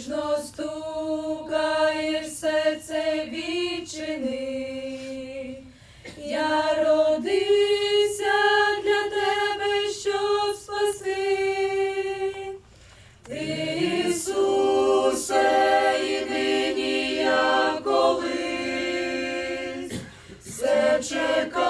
ніжно стукаєш серце вічини, Я родився для тебе, щоб спаси. Ти, Ісусе, єдині я колись все чекав.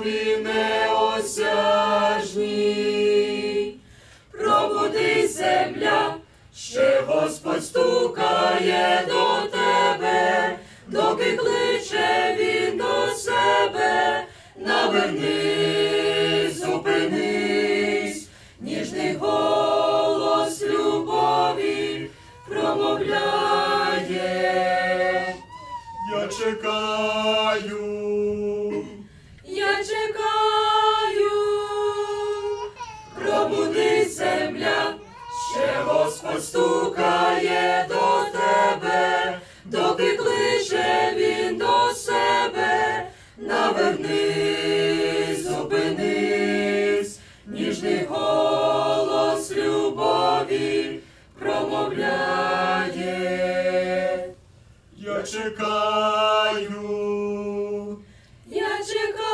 любові неосяжній. Пробудись земля, ще Господь стукає до тебе, доки кличе він до себе, навернись, зупинись, ніжний голос любові промовляє. я чекаю, голос любові промовляє. Я чекаю, я чекаю.